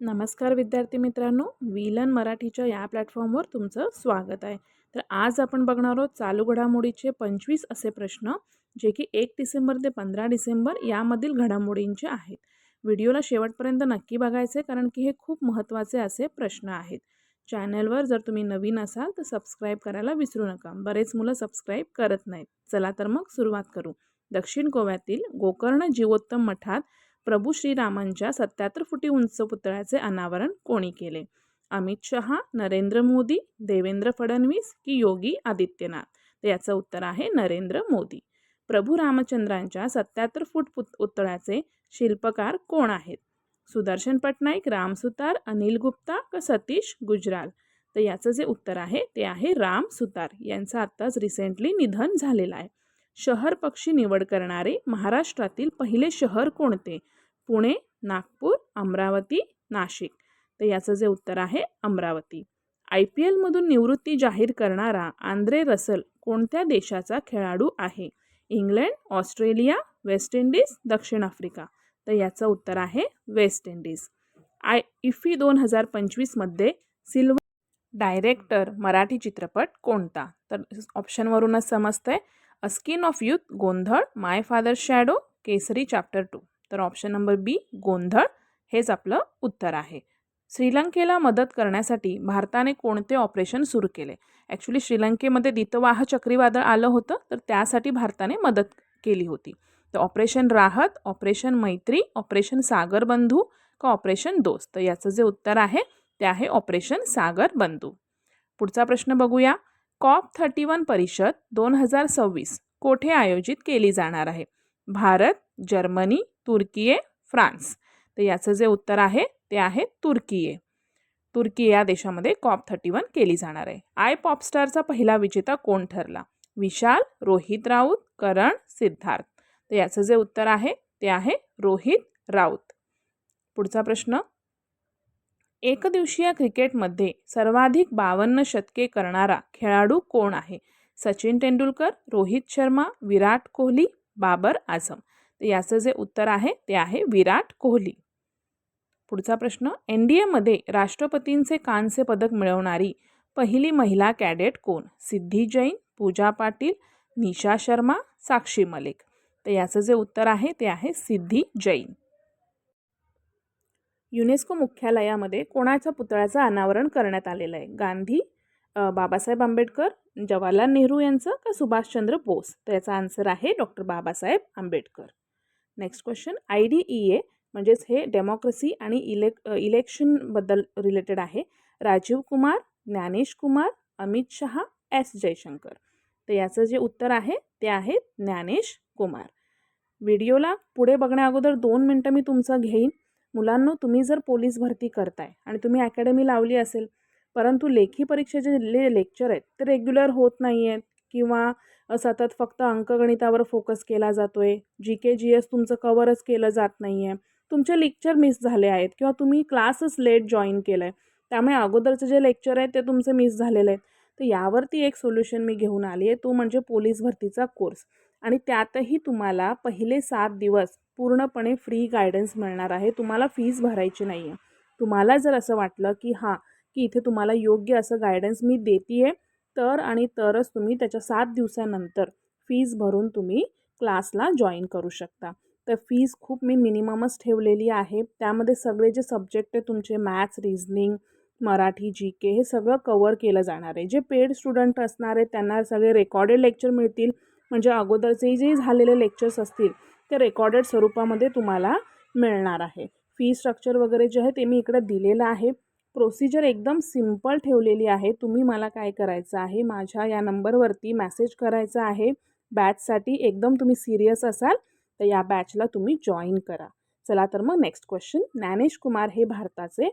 नमस्कार विद्यार्थी मित्रांनो विलन मराठीच्या या प्लॅटफॉर्मवर तुमचं स्वागत आहे. तर आज आपण बघणार आहोत चालू घडामोडीचे पंचवीस असे प्रश्न जे की एक डिसेंबर ते पंधरा डिसेंबर यामधील घडामोडींचे आहेत. व्हिडिओला शेवटपर्यंत नक्की बघायचे कारण की हे खूप महत्त्वाचे असे प्रश्न आहेत. चॅनलवर जर तुम्ही नवीन असाल तर सबस्क्राईब करायला विसरू नका. बरेच मुलं सबस्क्राईब करत नाहीत. चला तर मग सुरुवात करू. दक्षिण गोव्यातील गोकर्ण जीवोत्तम मठात प्रभू श्रीरामांच्या सत्याहत्तर फुटी उंच पुतळ्याचे अनावरण कोणी केले? अमित शहा नरेंद्र मोदी देवेंद्र फडणवीस की योगी आदित्यनाथ? तर याचं उत्तर आहे नरेंद्र मोदी. प्रभू रामचंद्रांच्या सत्याहत्तर फूट पुत पुतळ्याचे शिल्पकार कोण आहेत? सुदर्शन पटनाईक राम सुतार अनिल गुप्ता का सतीश गुजराल? तर याचं जे उत्तर आहे ते आहे राम सुतार. यांचं आत्ताच रिसेंटली निधन झालेलं आहे. शहर पक्षी निवड करणारे महाराष्ट्रातील पहिले शहर कोणते? पुणे नागपूर अमरावती नाशिक. तर याचं जे उत्तर आहे अमरावती. आय पी एलमधून निवृत्ती जाहीर करणारा आंद्रे रसल कोणत्या देशाचा खेळाडू आहे? इंग्लंड ऑस्ट्रेलिया वेस्ट इंडिज दक्षिण आफ्रिका. तर याचं उत्तर आहे वेस्ट इंडिज. आय इफी दोन हजार पंचवीसमध्ये सिल्वर डायरेक्टर मराठी चित्रपट कोणता? तर ऑप्शनवरूनच समजतंय. अ skin of youth Gondhal my father shadow Kesari chapter two तर ऑप्शन नंबर बी गोंधळ. हेच आपलं उत्तर आहे. श्रीलंकेला मदत करण्यासाठी भारताने कोणते ऑपरेशन सुरू केले? ॲक्च्युली श्रीलंकेमध्ये दितवाह चक्रीवादळ आलं होतं तर त्यासाठी भारताने मदत केली होती. तर ऑपरेशन राहत ऑपरेशन मैत्री ऑपरेशन सागर बंधू का ऑपरेशन दोस्त? तर याचं जे उत्तर आहे ते आहे ऑपरेशन सागर बंधू पुढचा प्रश्न बघूया. कॉप थर्टी वन परिषद दोन हजार सव्वीस कोठे आयोजित केली जाणार आहे? Bharat Germany Turkiye France. तर याचं जे उत्तर आहे ते आहे तुर्कीये. तुर्की या देशामध्ये कॉप थर्टी वन केली जाणार आहे. आय पॉपस्टारचा पहिला विजेता कोण ठरला? विशाल रोहित राऊत करण सिद्धार्थ. तर याचं जे उत्तर आहे ते आहे रोहित राऊत. पुढचा प्रश्न. एकदिवसीय क्रिकेटमध्ये सर्वाधिक बावन्न शतके करणारा खेळाडू कोण आहे? सचिन तेंडुलकर रोहित शर्मा विराट कोहली बाबर आझम. तर याचं जे उत्तर आहे ते आहे विराट कोहली. पुढचा प्रश्न एन डी एमध्ये राष्ट्रपतींचे कांस्य पदक मिळवणारी पहिली महिला कॅडेट कोण? सिद्धी जैन पूजा पाटील निशा शर्मा साक्षी मलिक. तर याचं जे उत्तर आहे ते आहे सिद्धी जैन. युनेस्को मुख्यालयामध्ये कोणाच्या पुतळ्याचं अनावरण करण्यात आलेलं आहे? गांधी बाबासाहेब आंबेडकर जवाहरलाल नेहरू यांचं का सुभाषचंद्र बोस? तर याचा आन्सर आहे doctor Babasaheb Ambedkar. Next question I D E A म्हणजेच हे डेमोक्रेसी आणि इलेक इलेक्शनबद्दल रिलेटेड आहे. राजीव कुमार ज्ञानेश कुमार अमित शहा एस जयशंकर. तर याचं जे उत्तर आहे ते आहे ज्ञानेश कुमार. व्हिडिओला पुढे बघण्या अगोदर दोन मिनटं मी तुमचं घेईन. मुलांनो तुम्ही जर पोलीस भरती करताय आणि तुम्ही अकॅडमी लावली असेल परंतु लेखी परीक्षेचे जे लेक्चर आहेत ते रेग्युलर होत नाही आहेत किंवा सतत फक्त अंकगणितावर फोकस केला जातो आहे जी के जी एस तुमचं कवरच केलं जात नाही आहे तुमचे लेक्चर मिस झाले आहेत किंवा तुम्ही क्लासच लेट जॉईन केलं आहे त्यामुळे अगोदरचं जे लेक्चर आहे ते तुमचे मिस झालेलं आहे तर यावरती एक सोल्युशन मी घेऊन आली आहे तो म्हणजे पोलीस भरतीचा कोर्स आणि त्यातही तुम्हाला पहिले सात दिवस पूर्णपणे फ्री गायडन्स मिळणार आहे. तुम्हाला फीज भरायची नाही आहे तुम्हाला जर असं वाटलं की हां की इथे तुम्हाला योग्य असं गायडन्स मी देते आहे तर आणि तरच तुम्ही त्याच्या सात दिवसानंतर फीज भरून तुम्ही क्लासला जॉईन करू शकता. तर फीज खूप मी मिनिममच ठेवलेली आहे. त्यामध्ये सगळे जे सब्जेक्ट आहे तुमचे maths reasoning Marathi G K हे सगळं कवर केलं जाणार आहे. जे पेड स्टुडंट असणार आहेत त्यांना सगळे रेकॉर्डेड लेक्चर मिळतील. म्हणजे अगोदरचे जे झालेले लेक्चर्स असतील ते रेकॉर्डेड स्वरूपामध्ये तुम्हाला मिळणार आहे. फी स्ट्रक्चर वगैरे जे आहे ते मी इकडे दिलेलं आहे. प्रोसिजर एकदम सिंपल ठेवलेली आहे. तुम्ही मला काय करायचं आहे? माझ्या या नंबरवरती मॅसेज करायचा आहे. बॅचसाठी एकदम तुम्ही सिरियस असाल तर या बॅचला तुम्ही जॉईन करा. चला तर मग नेक्स्ट क्वेश्चन ज्ञानेश कुमार हे भारताचे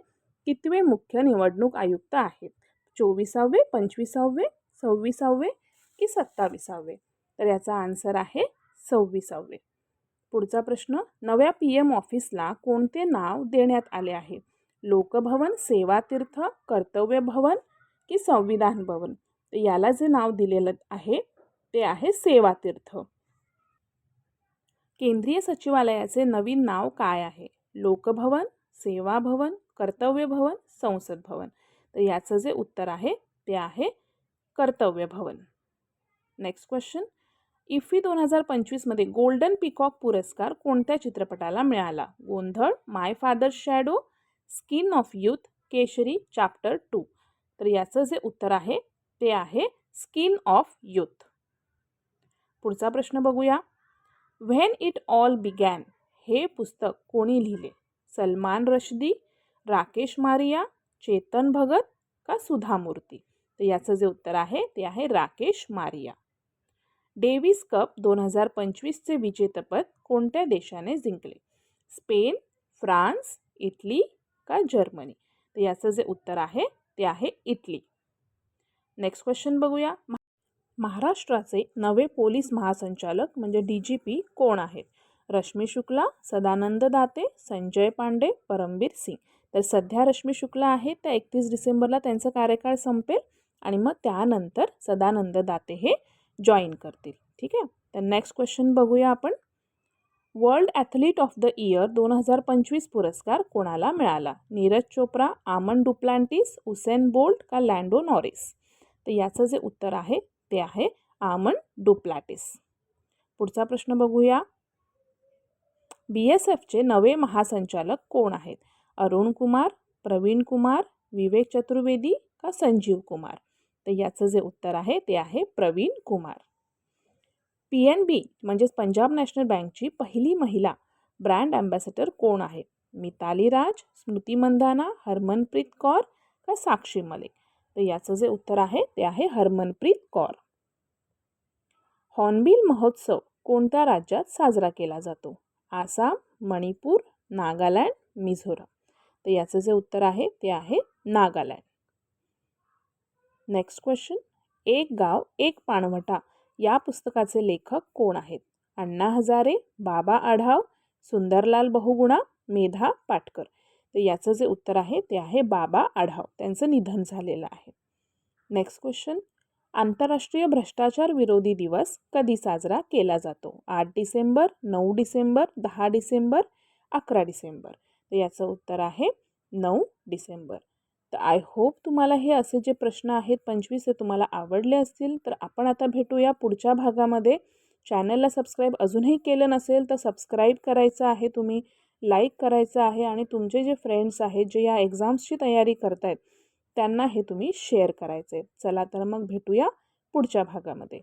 कितवे मुख्य निवडणूक आयुक्त आहेत? चोवीसावे पंचवीसावे सव्वीसावे की सत्तावीसावे? तर याचा आन्सर आहे सव्वीसावे. पुढचा प्रश्न. नव्या पी एम ऑफिसला कोणते नाव देण्यात आले आहे? लोकभवन सेवातीर्थ कर्तव्य भवन की संविधान भवन. तर याला जे नाव दिलेलं आहे ते आहे सेवातीर्थ. केंद्रीय सचिवालयाचे नवीन नाव काय आहे? लोकभवन सेवा भवन कर्तव्य भवन संसद भवन. तर याचं जे उत्तर आहे ते आहे कर्तव्य भवन. नेक्स्ट क्वेश्चन इफ्फी दोन हजार पंचवीसमध्ये गोल्डन पिकॉक पुरस्कार कोणत्या चित्रपटाला मिळाला? Gondhal my father shadow skin of youth Kesari chapter two. तर याचं जे उत्तर आहे ते आहे स्किन ऑफ यूथ. पुढचा प्रश्न बघूया. व्हेन इट ऑल बिगॅन हे पुस्तक कोणी लिहिले? सलमान रश्दी राकेश मारिया चेतन भगत का सुधा मूर्ती? तर याचं जे उत्तर आहे ते आहे राकेश मारिया. डेव्हिस कप दोन हजार पंचवीसचे विजेतेपद कोणत्या देशाने जिंकले? स्पेन फ्रान्स इटली का जर्मनी? तर याचं जे उत्तर आहे ते आहे इटली. नेक्स्ट क्वेश्चन बघूया. महाराष्ट्राचे नवे पोलीस महासंचालक म्हणजे डी जी पी कोण आहेत? रश्मी शुक्ला सदानंद दाते संजय पांडे परमबीर सिंग. तर सध्या रश्मी शुक्ला आहेत त्या एकतीस डिसेंबरला त्यांचा कार्यकाळ संपेल आणि मग त्यानंतर सदानंद दाते हे जॉईन करतील. ठीक आहे? तर नेक्स्ट क्वेश्चन बघूया आपण. World athlete of the year दोन हजार पंचवीस पुरस्कार कोणाला मिळाला? नीरज चोप्रा आमन डुप्लांटिस उसेन बोल्ट का लँडो नॉरिस? तर याचं जे उत्तर आहे ते आहे आमन डुप्लॅटिस. पुढचा प्रश्न बघूया. बी एस एफचे नवे महासंचालक कोण आहेत? अरुण कुमार प्रवीण कुमार विवेक चतुर्वेदी का संजीव कुमार? तर याचं जे उत्तर आहे ते आहे Praveen Kumar. P N B म्हणजेच पंजाब नॅशनल बँकची पहिली महिला ब्रँड ॲम्बॅसेडर कोण आहे? मिताली राज स्मृती मंदाना हरमनप्रीत कौर का साक्षी मलिक? तर याचं जे उत्तर आहे ते आहे हरमनप्रीत कौर. हॉर्नबिल महोत्सव कोणत्या राज्यात साजरा केला जातो? आसाम मणिपूर नागालँड मिझोरम. तर याचं जे उत्तर आहे ते आहे नागालँड. Next question. एक गाव एक पाणवठा या पुस्तकाचे लेखक कोण आहेत? अण्णा हजारे बाबा आढाव सुंदरलाल बहुगुणा मेधा पाटकर. तर याचं जे उत्तर आहे ते आहे बाबा आढाव. त्यांचं निधन झालेलं आहे. नेक्स्ट क्वेश्चन आंतरराष्ट्रीय भ्रष्टाचार विरोधी दिवस कधी साजरा केला जातो? आठ डिसेंबर नऊ डिसेंबर दहा डिसेंबर अकरा डिसेंबर. तर याचं उत्तर आहे नऊ डिसेंबर. तर आय होप तुम्हाला हे असे जे प्रश्न आहेत पंचवीस ते तुम्हाला आवडले असतील तर आपण आता भेटूया पुढच्या भागामध्ये. चॅनलला सबस्क्राईब अजूनही केलं नसेल तर सबस्क्राईब करायचं आहे तुम्ही लाईक करायचं आहे आणि तुमचे जे फ्रेंड्स आहेत जे या एक्झाम्सची तयारी करत आहेत त्यांना हे तुम्ही शेअर करायचे चला तर मग भेटूया पुढच्या भागामध्ये.